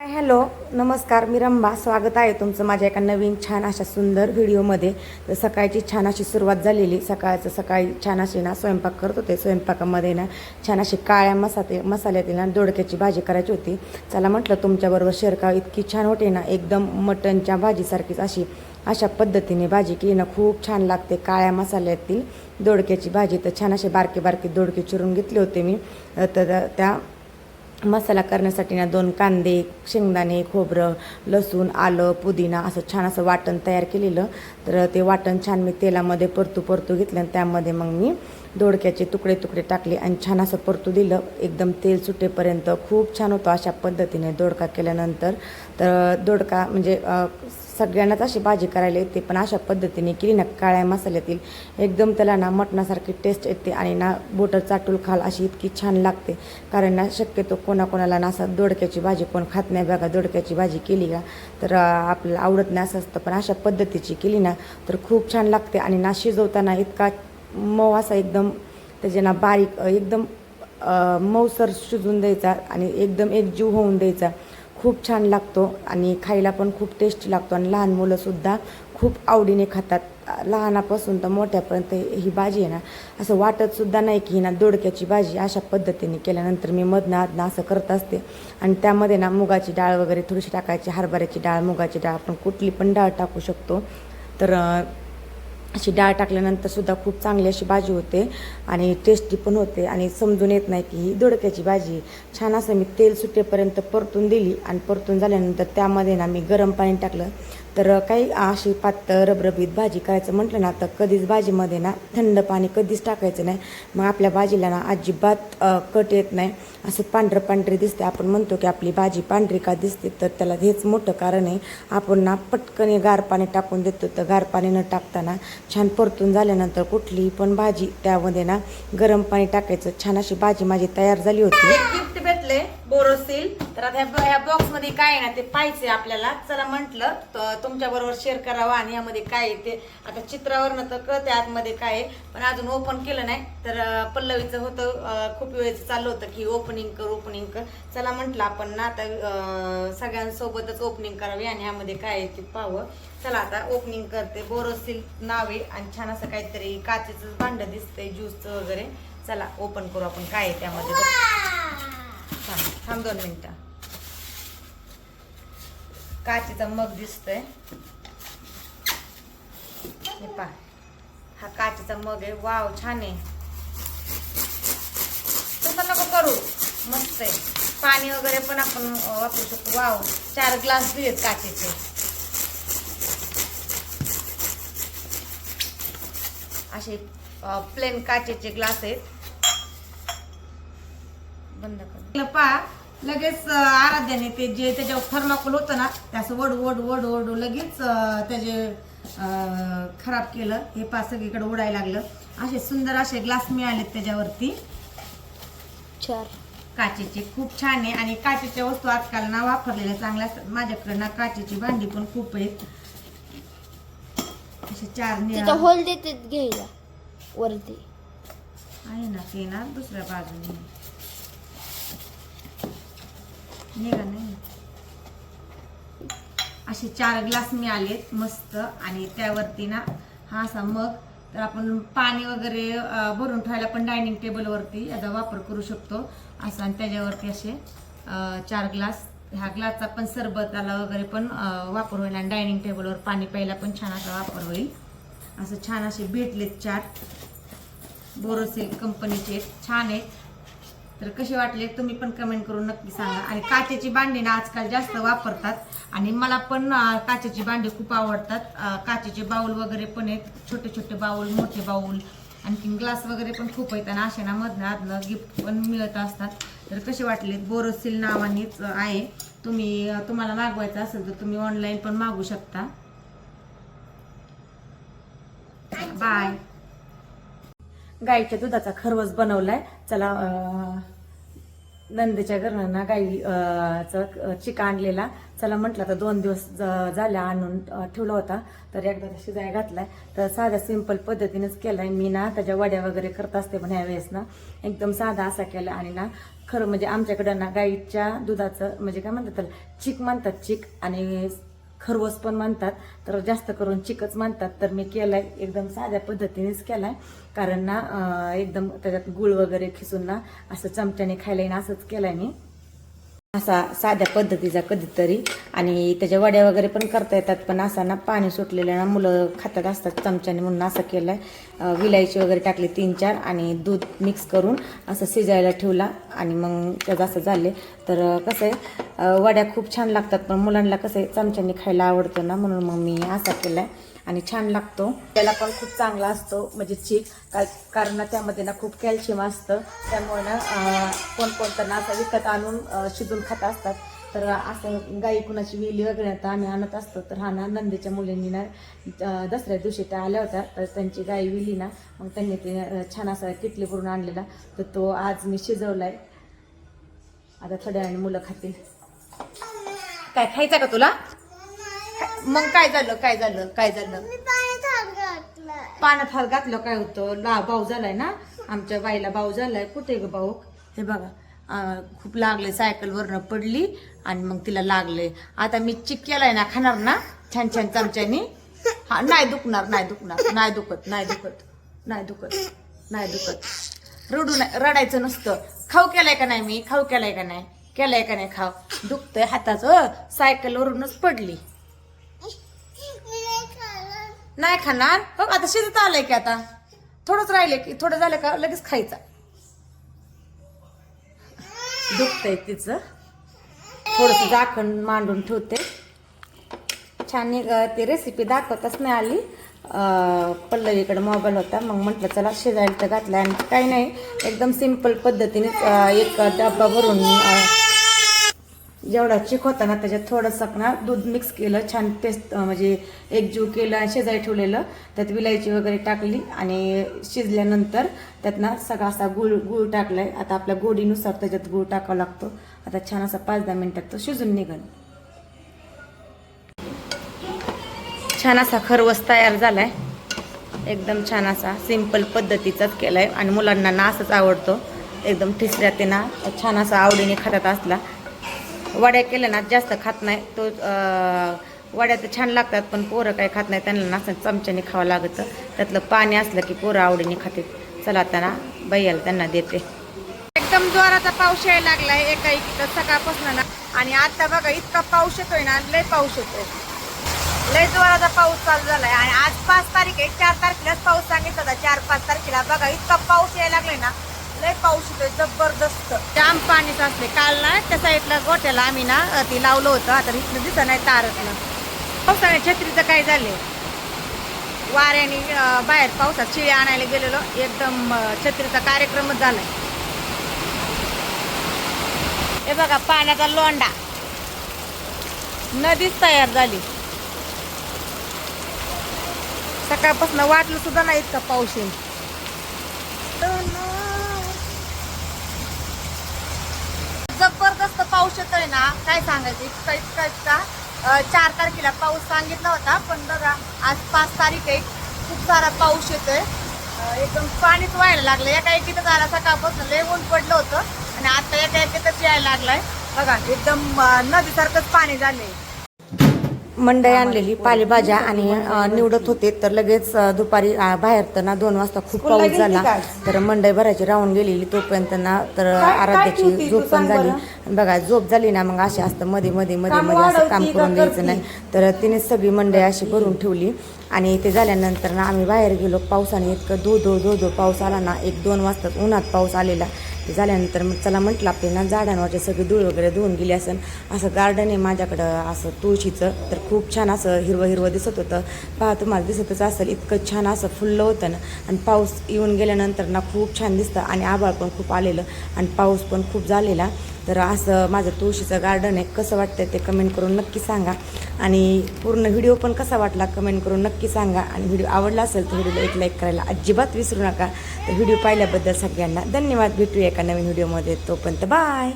Hello. नमस्कार मी रंभा स्वागत आहे तुमचं माझ्या एका नवीन छान अशा सुंदर व्हिडिओमध्ये. तर सकाळची छान अशी सुरुवात झालेली. सकाळचं सकाळी छान अशी ना स्वयंपाक करत होते. स्वयंपाकामध्ये ना छान अशी काळ्या मसाते मसाल्यातील ना दोडक्याची भाजी करायची होती. चला म्हटलं तुमच्याबरोबर शेअर इतकी छान होते ना एकदम मटणच्या भाजीसारखीच अशी अशा पद्धतीने भाजी केली ना. खूप छान लागते. काळ्या मसाल्यातील दोडक्याची भाजी. तर छान असे बारके बारके दोडके चिरून घेतले होते मी. तर त्या मसाला करण्यासाठी ना दोन कांदे शेंगदाणे खोबरं लसूण आलं पुदिना असं छान असं वाटण तयार केलेलं. तर ते वाटण छान मी तेलामध्ये परतू परतू घेतलं आणि त्यामध्ये मग मी दोडक्याचे तुकडे तुकडे टाकले आणि छान असं परतू दिलं. एकदम तेल सुटेपर्यंत खूप छान होतं अशा पद्धतीने दोडका केल्यानंतर. तर दोडका म्हणजे सगळ्यांनाच अशी भाजी करायला येते पण अशा पद्धतीने केली ना काळ्या मसाल्यातील एकदम त्याला ना मटणासारखी टेस्ट येते आणि ना बोटर चाटूल खाल अशी इतकी छान लागते. कारण ना शक्यतो कोणाकोणाला ना असं दोडक्याची भाजी कोण खात नाही बघा दोडक्याची भाजी केली का? तर आपल्याला आवडत नाही असं असतं पण अशा पद्धतीची केली ना तर खूप छान लागते आणि ना शिजवताना इतका मऊ असा एकदम त्याचे ना बारीक एकदम मऊसर शिजून द्यायचा आणि एकदम एकजीव होऊन द्यायचा. खूप छान लागतो आणि खायला पण खूप टेस्टी लागतो आणि लहान मुलंसुद्धा खूप आवडीने खातात. लहानापासून तर मोठ्यापर्यंत ही भाजी आहे ना असं वाटतसुद्धा नाही की ही ना दोडक्याची भाजी अशा पद्धतीने केल्यानंतर मी मधनं आधनं असं करत असते. आणि त्यामध्ये ना मुगाची डाळ वगैरे थोडीशी टाकायची हरभऱ्याची डाळ मुगाची डाळ आपण कुठली पण डाळ टाकू शकतो. तर अशी डाळ टाकल्यानंतर सुद्धा खूप चांगली अशी भाजी होते आणि टेस्टी पण होते आणि समजून येत नाही की ही दोडक्याची भाजी छान असं मी तेल सुटेपर्यंत परतून दिली आणि परतून झाल्यानंतर त्यामध्ये ना मी गरम पाणी टाकलं. तर काही अशी पातळ रबरबीत भाजी करायचं म्हटलं ना तर कधीच भाजीमध्ये ना थंड पाणी कधीच टाकायचं नाही. मग आपल्या भाजीला ना अजिबात कट येत नाही. असं पांढरं पांढरी दिसते. आपण म्हणतो की आपली भाजी पांढरी का दिसते तर त्याला हेच मोठं कारण आहे. आपण ना पटकन गार पाणी टाकून देतो. तर गार पाणी न टाकताना छान परतून झाल्यानंतर कुठलीही पण भाजी त्यामध्ये ना गरम पाणी टाकायचं. छान अशी भाजी माझी तयार झाली होती. बोरोसिल तर आता ह्या बॉक्समध्ये काय आहे ना ते पाहिजे आपल्याला. चला म्हटलं तुमच्या बरोबर शेअर करावं आणि यामध्ये काय आहे ते. आता चित्रावरनं तर कळते आतमध्ये काय आहे पण अजून ओपन केलं नाही. तर पल्लवीचं होतं खूप वेळेचं चाललं होतं की ओपनिंग कर ओपनिंग कर. चला म्हटलं आपण ना आता सगळ्यांसोबतच ओपनिंग करावी आणि यामध्ये काय आहे ते पाहावं. चला आता ओपनिंग करते. बोरोसिल नाव आहे आणि छान असं काहीतरी काचेचं भांडं दिसतंय ज्यूसचं वगैरे. चला ओपन करू आपण काय आहे त्यामध्ये. थांब थांब दोन मिनटं. काचेचा मग दिसतोय. हे पा हा काचेचा मग आहे. वाव छान आहे. तसं नको करू. मस्त आहे. पाणी वगैरे पण आपण वापरू शकतो. वाव चार ग्लास दिलेत काचेचे. असे प्लेन काचेचे ग्लास आहेत. बंद कर. पा. लगेच आराध्याने ते जे त्याच्यावर थर्माकोल होतं ना ते असं वड वड वड वड लगेच त्याचे खराब केलं. हे पा सगळीकडे उडायला लागलं. असे सुंदर असे ग्लास मिळालेत त्याच्यावरती. चार. काचेचे खूप छान आहे. आणि काचेच्या वस्तू आजकाल ना वापरलेल्या चांगल्या असतात. माझ्याकडे ना काचेची भांडी पण खूप आहेत. असे चार होल देते घ्यायला. वरती. आहे ना ते ना दुसऱ्या बाजूने. निघा नाही असे चार ग्लास मिळालेत मस्त. आणि त्यावरती ना हा असा मग तर आपण पाणी वगैरे भरून ठेवायला पण डायनिंग टेबलवरती याचा वापर करू शकतो. असं आणि त्याच्यावरती असे चार ग्लास ह्या ग्लासचा पण सरबताला वगैरे पण वापर होईल आणि डायनिंग टेबलवर पाणी प्यायला पण छान असा वापर होईल. असं छान असे भेटलेत चार. बोरोसिल कंपनीचे आहेत, छान आहेत. तर कसे वाटले तुम्ही पण कमेंट करून नक्की सांगा. आणि काचेची भांडी ना आजकाल जास्त वापरतात. आणि मला पण काचेची भांडी खूप आवडतात. काचेचे बाऊल वगैरे पण आहेत. छोटे छोटे बाऊल मोठे बाऊल. आणखीन ग्लास वगैरे पण खूप आहेत. आणि अशा ना मधनं आधनं गिफ्ट पण मिळत असतात. तर कसे वाटले? बोरोसिल नावानेच आहे. तुम्ही तुम्हाला मागवायचं असेल तर तुम्ही ऑनलाईन पण मागू शकता. बाय गाईच्या दुधाचा खरवस बनवलाय. चला नंदीच्या घरांना ना गाई आणलेला. चला म्हटलं तर दोन दिवस ज- आणून ठेवला होता. तर एकदा शिजाय घातलाय. तर साध्या सिंपल पद्धतीनेच केलाय. मी ना त्याच्या वड्या वगैरे करत असते पण ह्यावेळेस ना एकदम साधा असा केला आणि ना खरं म्हणजे आमच्याकडं ना गाईच्या दुधाचं म्हणजे काय म्हणतात चिक म्हणतात चिक आणि खरवस पण म्हणतात तर जास्त करून चिकच म्हणतात तर मी केलाय एकदम साध्या पद्धतीनेच केलाय. कारण ना एकदम त्याच्यात गुळ वगैरे खिसून ना असं चमच्याने खायला ना असंच केलाय मी. असा साध्या पद्धतीचा कधीतरी आणि त्याच्या वड्या वगैरे पण करता येतात पण असा ना पाणी सुटलेलं ना मुलं खातात असतात चमच्याने म्हणून असं केलंय. आहे विलायची वगैरे टाकली तीन चार आणि दूध मिक्स करून असं शिजायला ठेवला आणि मग त्याचं असं झाले. तर कसं आहे वड्या खूप छान लागतात पण मुलांना कसं आहे चमच्याने खायला आवडतं ना म्हणून मग मी असा केलाय. आणि छान लागतो. त्याला पण खूप चांगला असतो म्हणजे चीक का- कारण त्यामध्ये ना खूप कॅल्शियम असतं. त्यामुळे ना कोणकोणतं ना असं विकत आणून शिजून खात असतात. तर असं गाई कुणाची वेली वगैरे आता आम्ही आणत असतो तर हा ना नंदीच्या मुलींनी ना दसऱ्या दिवशी त्या आल्या होत्या. तर त्यांची गाई विली ना मग त्यांनी ते छान असा किटली भरून आणलेला. तर तो आज मी शिजवला आहे आता थोड्या वेळाने मुलं खातील. काय खायचं का तुला? मग काय झालं काय झालं काय झालं? पाण्यात हात घातलं काय होतं? ला भाऊ झालाय ना? आमच्या बाईला भाऊ झालाय. कुठे ग भाऊ? हे बघा खूप लागले सायकल वरनं पडली आणि मग तिला लागले आता मी चिक केलाय ना खाणार ना? छान छान चमच्यानी? हा नाही दुखणार नाही दुखणार नाही दुखत नाही दुखत नाही दुखत नाही दुखत. रडू नाही रडायचं नसतं. खाऊ केलाय का नाही मी? खाऊ केलाय का नाही? केलाय का नाही खाऊ दुखतंय हाताचं सायकलवरूनच पडली. नाही खाणार? बघ आता शिजत आलंय की आता. थोडंच राहिले की थोडं झालं का लगेच खायचा. दुखतंय तिचं. थोडस झाकण मांडून ठेवते. छान ती रेसिपी दाखवताच नाही आली. पल्लवीकडे मोबाईल होता मग म्हटलं चला शिजायला तर घातलं आणि काही नाही एकदम सिंपल पद्धतीने एक डब्बा भरून जेवढा चिक होता ना त्याच्यात थोडंसं ना दूध मिक्स केलं छान पेस्ट म्हणजे एकजीव केलं आणि शेजारी ठेवलेलं. त्यात विलायची वगैरे टाकली आणि शिजल्यानंतर त्यात ना सगळा असा गुळ गुळ टाकलाय. आता आपल्या गोडीनुसार त्याच्यात गुळ टाकावा लागतो. आता छान असा पाच दहा मिनिटात तो शिजून निघन. छान असा खरवस तयार झालाय. एकदम छान असा सिंपल पद्धतीचाच केलाय. आणि मुलांना ना असंच आवडतो. एकदम ठिसऱ्या ते ना छान असा आवडीने खातात असला. वड्या केल्या ना जास्त खात नाही. तो वड्या तर छान लागतात पण पोरं काही खात नाही. त्यांना ना असं चमच्याने खावं लागतं. त्यातलं पाणी असलं की पोरं आवडीने खाते. चला त्यांना बैयाला त्यांना देते. एकदम जोराचा पाऊस यायला लागलाय एका इकडं सकाळपासून ना. आणि आता बघा इतका पाऊस येतोय ना लय पाऊस येतोय. लय जोराचा पाऊस चालू झालाय. आणि आज पाच तारीख आहे चार तारखेलाच पाऊस सांगितला होता. चार पाच तारखेला बघा इतका पाऊस यायला लागलाय ना. लय पाऊस येतोय जबरदस्त. जाम पाणी साचले काल ना त्या साईडला गोट्याला आम्ही ना ती लावलं होतं. आता इथलं दिसत नाही तारतलं पावसाने छत्रीचं काय झाले वाऱ्याने बाहेर पावसात शिळे आणायला गेलेलो. एकदम छत्रीचा कार्यक्रमच झालाय. हे बघा पाण्याचा लोंडा नदीच तयार झाली. सकाळपासून वाटलं सुद्धा नाही इतका पाऊस येईल जबरदस्त ना काय सांगायचं? इतका इतका इतका. चार तारखेला पाऊस सांगितला होता पण बघा आज पाच तारीख आहे. खूप सारा पाऊस येतोय. एकदम पाणीच व्हायला लागलं एका एकीतच आला सकाळपासून लय ऊन पडलं होतं. आणि आता एका एकीतच यायला लागलाय. बघा एकदम नदीसारखंच पाणी झालंय. मंडई आणलेली पालेभाज्या आणि निवडत होते. तर लगेच दुपारी बाहेर तर ना दोन वाजता खूप पाऊस झाला. तर मंडई भरायची राहून गेलेली. तोपर्यंत ना तर आराध्याची झोप पण झाली. बघा झोप झाली ना मग अशी असतं. मध्ये मध्ये मध्ये मध्ये असं काम करून द्यायचं नाही. तर तिने सगळी मंडई अशी भरून ठेवली. आणि ते झाल्यानंतर ना आम्ही बाहेर गेलो. पावसाने इतकं धो धो धो धो पाऊस आला ना एक दोन वाजता उन्हात पाऊस आलेला. ते झाल्यानंतर मग चला म्हटलं आपले ना झाडांवरचे सगळे धूळ वगैरे धुवून गेली असेल असं गार्डन आहे माझ्याकडं असं तुळशीचं. तर खूप छान असं हिरवं हिरवं दिसत होतं. पहा तुम्हाला दिसतच असेल इतकं छान असं फुललं होतं ना. आणि पाऊस येऊन गेल्यानंतर ना खूप छान दिसतं. आणि आभाळ पण खूप आलेलं. आणि पाऊस पण खूप झालेला. तर असं माझं तुळशीचं गार्डन आहे. कसं वाटतं ते कमेंट करून नक्की सांगा. आणि पूर्ण व्हिडिओ पण कसा वाटला कमेंट करून नक्की सांगा. आणि व्हिडिओ आवडला असेल तर व्हिडिओला एक लाईक करायला अजिबात विसरू नका. तर व्हिडिओ पाहिल्याबद्दल सगळ्यांना धन्यवाद. भेटूया एका नवीन व्हिडिओमध्ये तोपर्यंत बाय